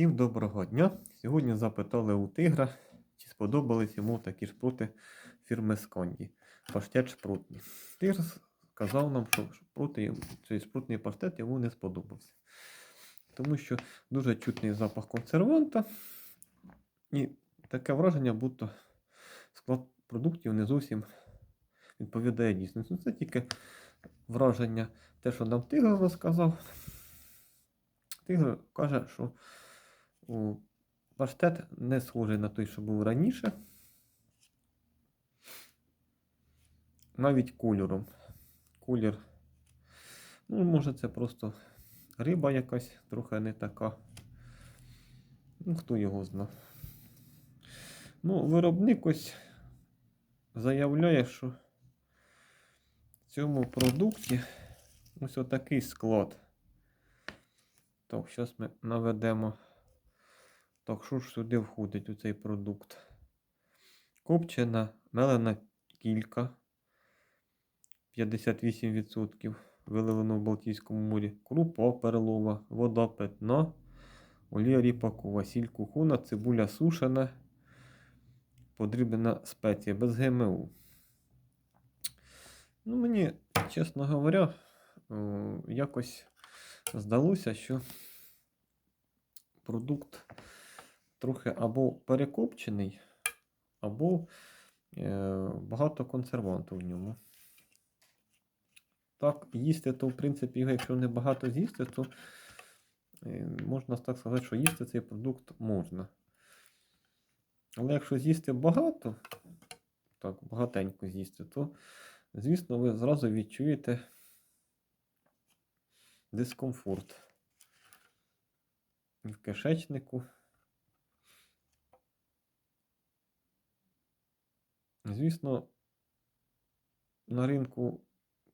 Всім доброго дня! Сьогодні запитали у тигра, чи сподобались йому такі шпрути фірми Сконді. Паштет шпрутний. Тигр сказав нам, що шпрути, цей шпрутний паштет йому не сподобався. Тому що дуже чутний запах консерванта. І таке враження, будто склад продуктів не зовсім відповідає дійсності. Це тільки враження, те, що нам тигр розказав. Тигр каже, що паштет не схожий на той, що був раніше. Навіть кольором. Колір. Ну, може, це просто риба якась трохи не така. Ну, хто його зна. Ну, виробник ось заявляє, що в цьому продукті ось отакий склад. Так, зараз ми наведемо. Так, що ж сюди входить у цей продукт? Копчена, мелена кілька 58% виливлено в Балтійському морі, крупа перлова, вода питна, олія ріпакова, сіль кухона, цибуля сушена, подрібнена спеція без ГМО. Ну, мені, чесно говоря, якось здалося, що продукт трохи або перекопчений, або е, багато консерванту в ньому. Так, їсти, то, в принципі, якщо не багато з'їсти, то е, можна так сказати, що їсти цей продукт можна. Але якщо з'їсти багато, так, багатенько з'їсти, то, звісно, ви зразу відчуєте дискомфорт в кишечнику. Звісно, на ринку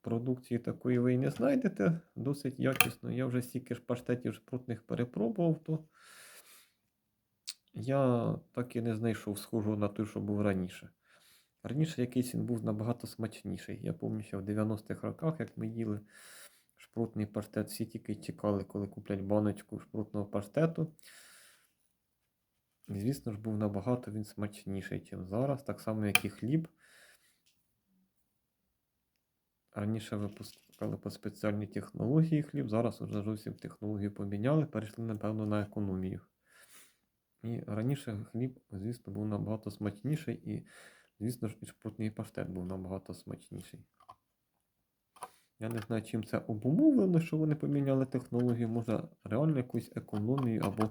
продукції такої ви і не знайдете досить якісно. Я вже стільки ж паштетів шпрутних перепробував, то я так і не знайшов схожого на той, що був раніше. Раніше якийсь він був набагато смачніший. Я пам'ятаю, в 90-х роках, як ми їли шпрутний паштет, всі тільки чекали, коли куплять баночку шпрутного паштету. І, звісно ж, був набагато він смачніший, ніж зараз. Так само, як і хліб. Раніше випускали по спеціальній технології хліб, зараз вже зовсім технологію поміняли, перейшли, напевно, на економію. І раніше хліб, звісно, був набагато смачніший, і, звісно ж, і шпрутний паштет був набагато смачніший. Я не знаю, чим це обумовлено, що вони поміняли технологію. Може, реально якусь економію або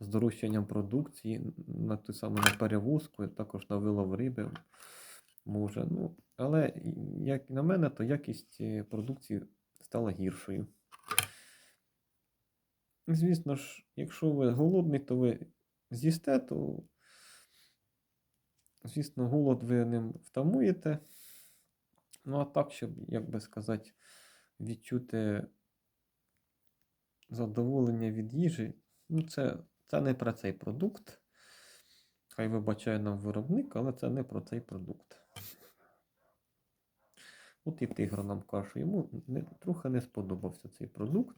здорожчанням продукції на ту саму на перевозку, також на вилов риби. Може. Ну, але, як на мене, то якість е, продукції стала гіршою. Звісно ж, якщо ви голодний, то ви з'їсте, то, звісно, голод ви ним втамуєте. Ну, а так, щоб, як би сказати, відчути задоволення від їжі, ну, це, це не про цей продукт. Хай вибачає нам виробник, але це не про цей продукт. От і тигр нам каже, йому не, трохи не сподобався цей продукт.